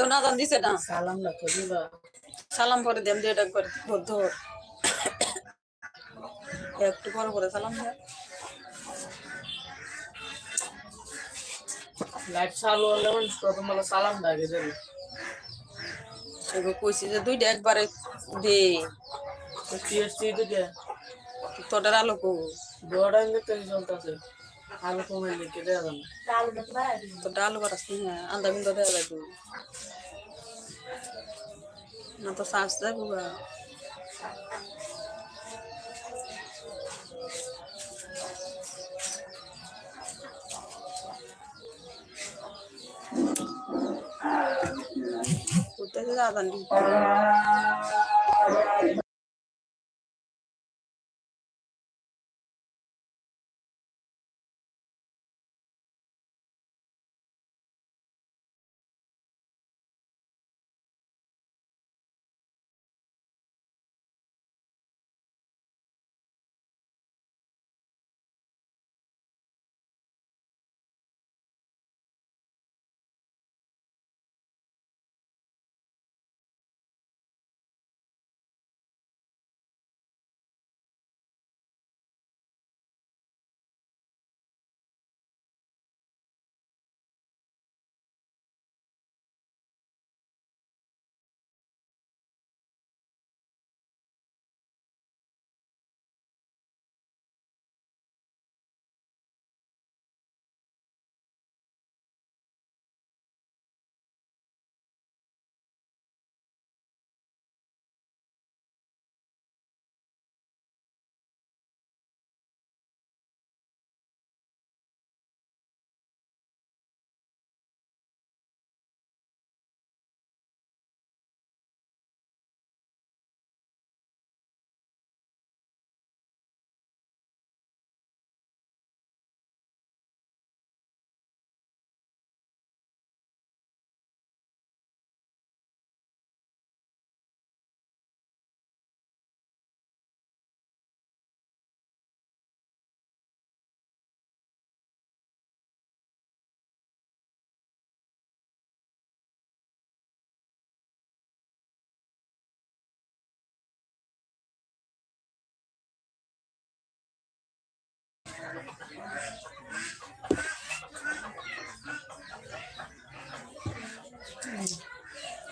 তো না দান দিছে না। সালাম না তো সালাম পরে দেম দুইটা করে ধর ধর। একটু পরে পরে সালাম দেয় লাইট চালু হলে প্রথম বলে সালাম ডাকে দেবে এবার কইছি যে দুইটা একবারে দে। তো টিএসসি দিকে তোটার আলো কো দোয়াটা এনে তো চলতেছে আলু কমে লিখে দেওয়া যাবে তোটা আলো বাড়াস না আন্দা বিন্দা দেওয়া লাগবে। না তো শ্বাস যাব গা কোথায় দাদা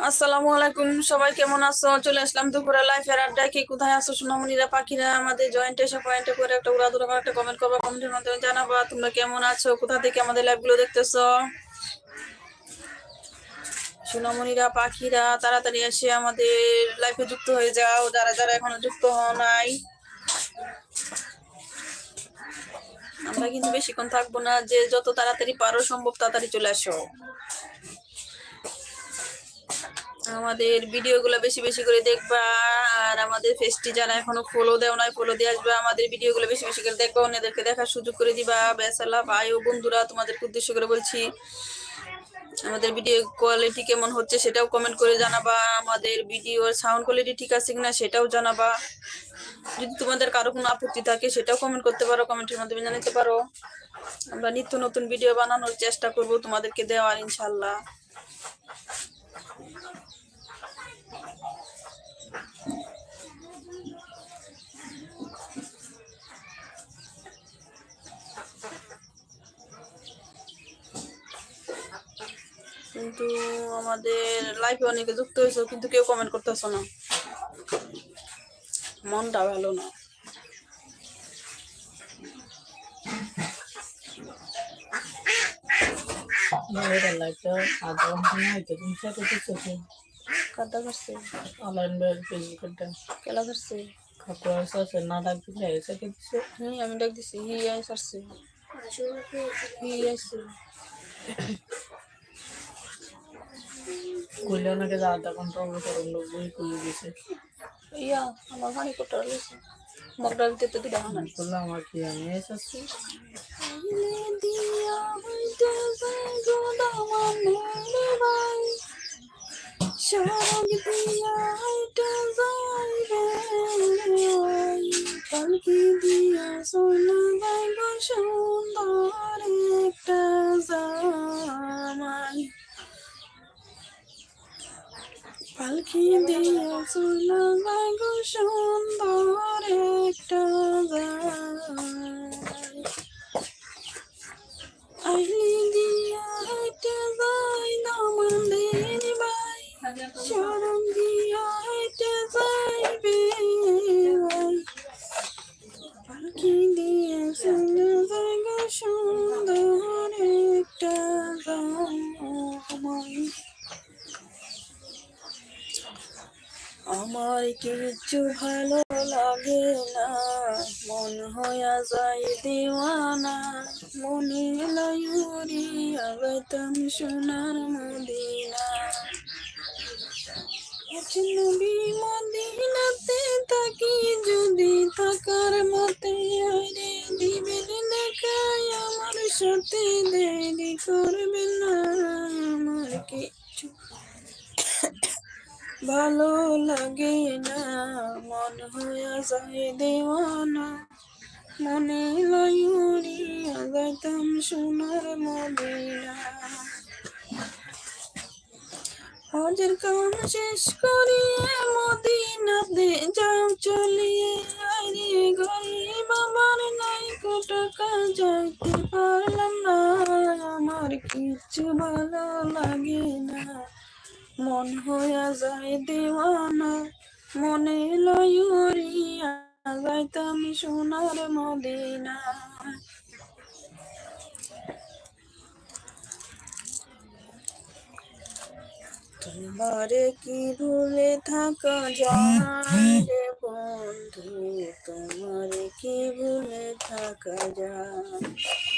আসসালামু আলাইকুম, সবাই কেমন আছো? চলে আসলাম দুপুরে লাইফের আড্ডায়। কি কোথায় আছো সোনামণিরা পাখিরা, আমাদের জয়েন্ট এসে পয়েন্টে করে একটা উড়া দুরা একটা কমেন্ট করবা কমেন্টের মাধ্যমে জানাবা, তোমরা কেমন আছো? কোথা থেকে আমাদের লাইভগুলো দেখতেছো? সোনামণিরা পাখিরা, তাড়াতাড়ি এসে আমাদের লাইফে যুক্ত হয়ে যাও। যারা যারা এখনও যুক্ত হও নাই আমরা কিন্তু বেশিক্ষণ থাকব না, যে যত তাড়াতাড়ি পারো সম্ভব তাড়াতাড়ি চলে আসো। আমাদের ভিডিওগুলো বেশি বেশি করে দেখবা, আর আমাদের ফেসটি যারা এখনও ফলো দেও নাই ফলো দিয়ে আসবে, আমাদের ভিডিওগুলো বেশি বেশি করে দেখবা, অন্যদেরকে দেখার সুযোগ করে দিবা। বেসালা ভাই ও বন্ধুরা তোমাদের উদ্দেশ্য করে বলছি আমাদের ভিডিও কোয়ালিটি কেমন হচ্ছে সেটাও কমেন্ট করে জানাবা। আমাদের ভিডিওর সাউন্ড কোয়ালিটি ঠিক আছে কিনা সেটাও জানাবা। যদি তোমাদের কারও কোনো আপত্তি থাকে সেটাও কমেন্ট করতে পারো কমেন্টের মাধ্যমে জানাতে পারো। আমরা নিত্য নতুন ভিডিও বানানোর চেষ্টা করব তোমাদেরকে দেওয়ার, ইনশাল্লাহ। কিন্তু আমাদের লাইফে অনেকে যুক্ত হয়েছে কিন্তু কেউ কমেন্ট করতেছ না। মনটা ভালো না। আমি ডাক দিছি হি আইস আসছে হি কইলে নাকি যে আধা অন্য করুন লোক বই খুলে দিছে ইয়া আমার ভাই কোটার গেছে মগডা দিতে তো দিটা হানা করলে আমার কি আমি এসেছি? দিয়া হইতে মানে ভাই। সরগ দিয়া হইতে যায় রে পালকি দিয়া সোনা ভাই গো সুন্দর একটা জামাই। পালকি দিয়া চলা গো সুন্দর একটা আইলি দিয়া হেঁটে যায় দামানের বাই চরণ দিয়া হেঁটে যাইবে পালকি দিয়ে চলে গো সুন্দর একটা যায় আমার কিচ্ছু ভালো লাগে না। মন হইয়া যায় দিওয়ানা, মনে লাইয়া গাইতাম সোনার মদিনা। নবী মদিনাতে থাকি, যদি থাকার মতে আরে দিবেন দেখাই, আমার সাথে দেরি করবেন না। আমার কিচ্ছু ভালো লাগে না, মন হইয়া যায় দেওয়ানা। মনে লয়ুরিয়া গাইতাম সোনার মদিনা হজের কাম শেষ করিয়ে মদিনাতে যাও, চলিয়ে আরে ঘরে। বাবার নাই টাকা, যাইতে পারলাম না। আমার কিছু ভালো লাগে না। মন হইয়া যায় দেওয়ানা, মনে লয়ুরিয়া যাইতাম সোনার মদিনা। তোমারে কি ভুলে থাকা যায় রে বন্ধু? তোমারে কি ভুলে থাকা যায়?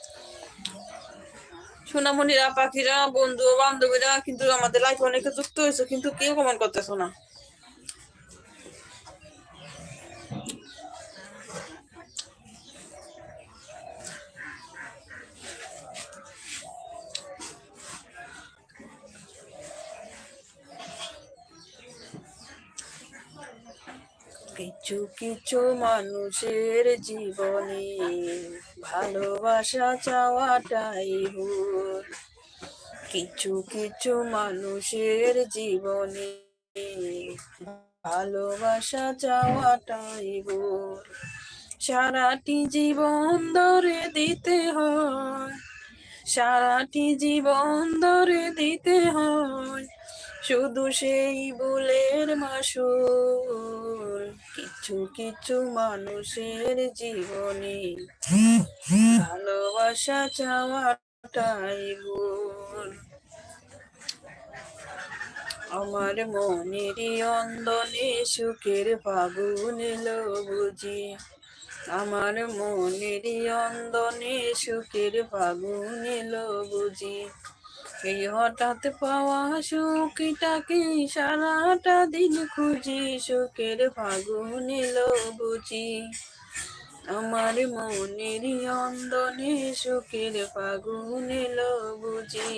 সোনামণিরা, পাখিরা বন্ধু বান্ধবীরা কিন্তু আমাদের লাইফে অনেকে যুক্ত হয়েছে, কিন্তু কেউ কমেন্ট করতেছো না। কিছু কিছু মানুষের জীবনে ভালোবাসা চাওয়াটাই ভুল। কিছু কিছু মানুষের জীবনে ভালোবাসা চাওয়াটাই ভুল। সারাটি জীবন ধরে দিতে হয়, সারাটি জীবন ধরে দিতে হয়, শুধু সেই বুলের মাসুল। কিছু কিছু মানুষের জীবনে ভালোবাসা চাওয়াটাই ভুল। আমার মনের অন্দনে সুখের ফাগুন এলো বুঝি। আমার মনের অন্দনে সুখের ফাগুন এলো বুঝি। এই হঠাৎ পাওয়া সুখটাকে সারাটা দিন খুঁজি সুখের ফাগুন এলো বুঝি আমার মনের অন্দনে সুখের ফাগুন এলো বুঝি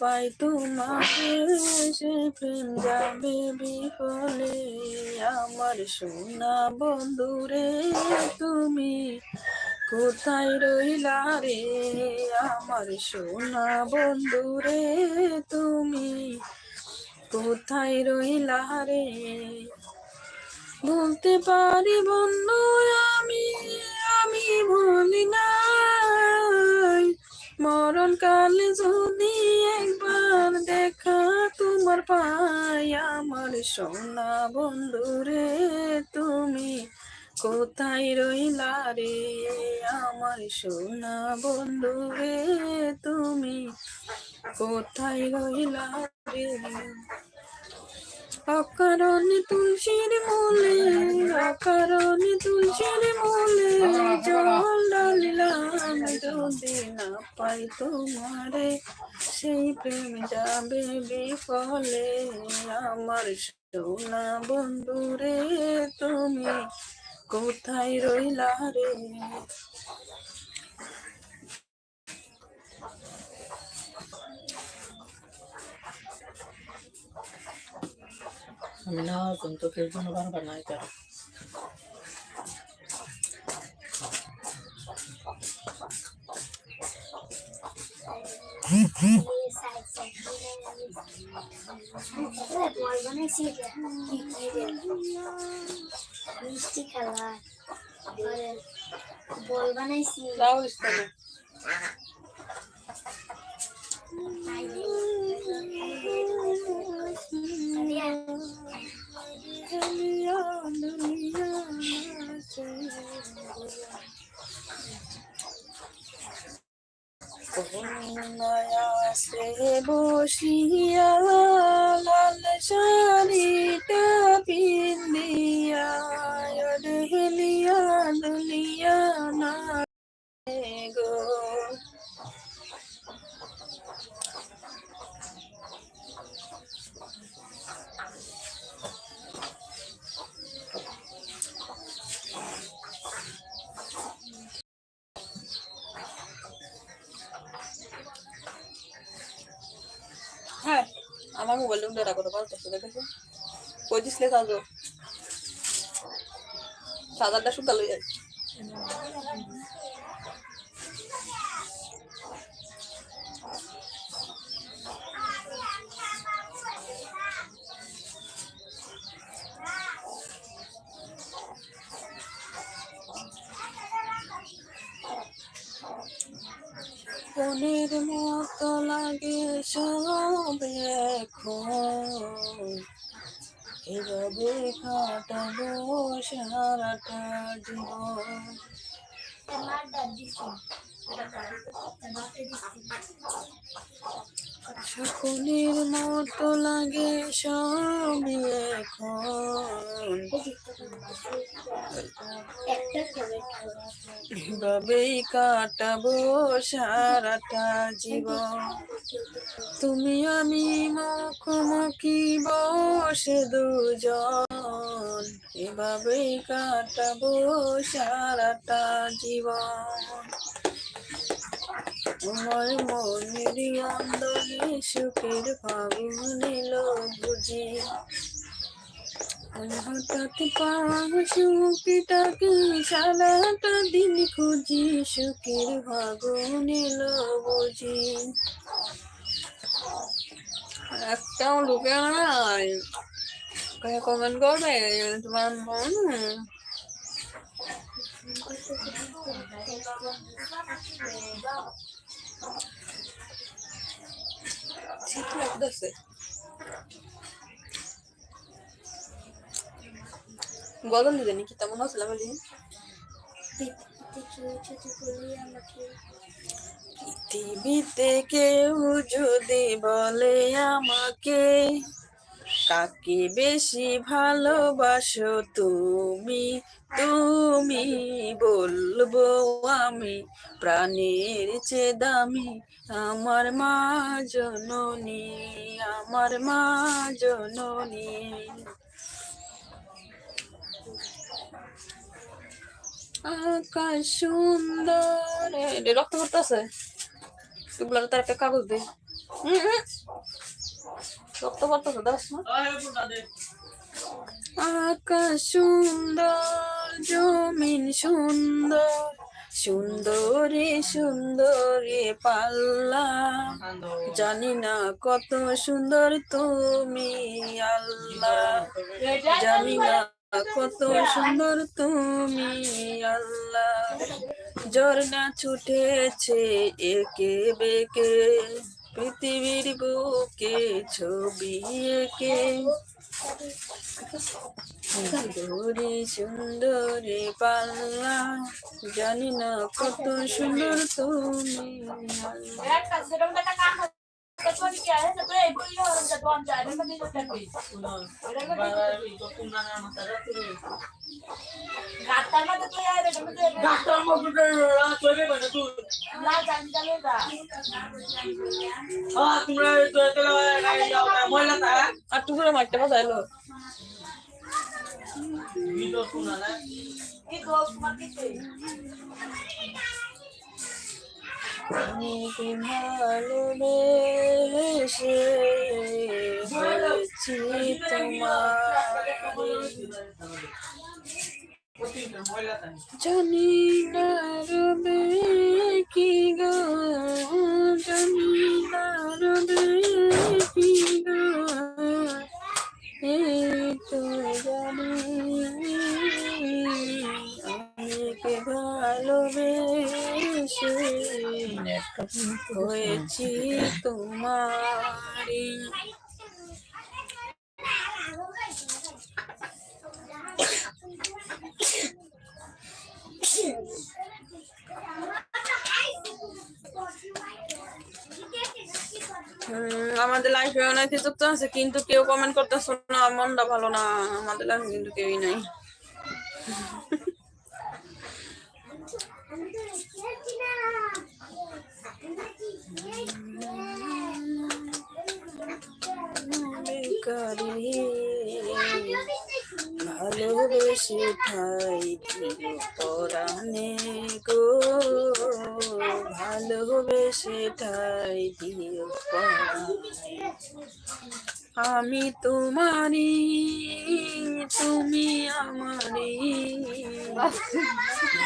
পাই তোমাকে সে যাবে বিফলে আমার সোনা বন্ধুরে তুমি কোথায় রইলা রে? আমার সোনা বন্ধুরে তুমি কোথায় রইলা রে? বলতে পারি বন্ধু, আমি আমি ভুলি নাই মরণ কালে যদি একবার দেখা তোমার পাই আমার সোনা বন্ধু রে তুমি কোথায় রইলা রে? আমার সোনা বন্ধু রে তুমি কোথায় রইলা রে? অকারণে তুলসীর মূলে, অকারণে তুলসীর মূলে জল ডালিলাম যদি না পাই তোমারে, সেই প্রেম যাবে বিফলে। আমার সোনা বন্ধু রে, তুমি কোথায় রইলা রে? আমি না এর জন্য বারবার নাই কেন মিষ্টি খাবার বল বানাইছি বসিয়া লাল শাড়িটা পিন্দিয়া ডেলিয়া দুলিয়া না গো হ্যাঁ আমার মোবাইল রুম রাখো বলতে দেখেছ কই দিসলে কাজো সাদারটা সুতা লই যাই মনের মতো লাগে সব এখন এভাবে কাটাবো সারাটা জীবন। আমার দাদি সকলের মতো লাগে সব এখন। এভাবেই কাটাবো সারাটা জীবন? তুমি আমি মুখোমুখি বসে দুজন। এভাবেই কাটাবো সারাটা জীবন? আমার মনের অন্দরে সুখের ফাগুন এলো বুঝি হঠাৎ পাওয়া সুখটাকে সারাটা দিন খুঁজি, সুখের ফাগুন এলো বুঝি একটাও লোকে কমেন্ট করবে, তোমার মন? ঠিক লাগতেছে গগন দিদি নাকি তেমন পৃথিবীতে কেউ যদি বলে আমাকে, কাকে বেশি ভালোবাসো তুমি? তুমি বলব আমি প্রাণের চে দামি, আমার মা জননী, আমার মা জননী। আকাশ সুন্দর। রক্ত পড়তেছে। তুগুলার তার একটা কাগজ দে। রক্ত পড়তেছে দাস না আকাশ সুন্দর। জমিন সুন্দর, সুন্দরে সুন্দরে পাল্লা। জানি না কত সুন্দর তুমি, আল্লাহ। জানি না কত সুন্দর তুমি, আল্লাহ। ঝর্ণা ছুটেছে একে বেকে, পৃথিবীর বুকে ছবি এঁকে। দূরে সুন্দরে পাল্লা জানি না কত সুন্দর তুমি। মানে হ্যাঁ টুকরো মারতে বাজাইলো ভিডিও শোনা না তোমাকে ভালোবেসে হয়েছি তোমার জানি না কি গো জানি হয়েছি তোমারই। হুম, আমাদের লাইফে অনেক কিছু তো আছে কিন্তু কেউ কমেন্ট করতেছ না মনটা ভালো না। আমাদের লাইফে কিন্তু কেউই নাই। বেকারি ভালোবেসে ঠাই দিও পরাণে গো ভালোবেসে ঠাই দিও আমি তোমারি তুমি আমারি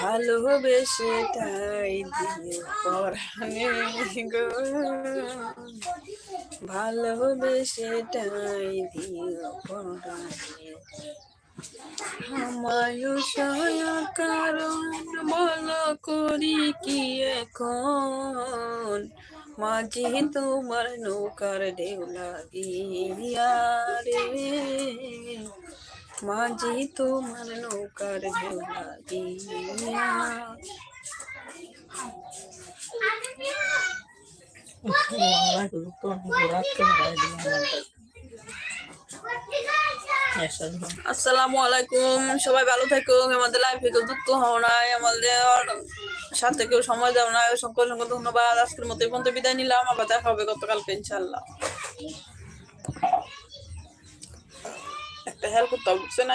ভালোবেসে ঠাই দিও, পরাণে গো। ভালোবেসে ঠাই দিও পরাণে। আমায় সয়া কারণ বল করি কি এখন? মাঝি তোমার নৌকার ঢেউ লাগিয়া রে। মাঝি তোমার নৌকার ঢেউ লাগিয়া। আসসালামু আলাইকুম, সবাই ভালো থেকো। আমাদের লাইফে কেউ যুক্ত হও নাই, আমাদের সাথে কেউ সময় দাও না অসংখ্য অসংখ্য ধন্যবাদ। আজকের মতো পর্যন্ত বিদায় নিলাম। আবার দেখা হবে গতকালকে ইনশাল্লাহ একটা হেল্প করতে বুঝছে না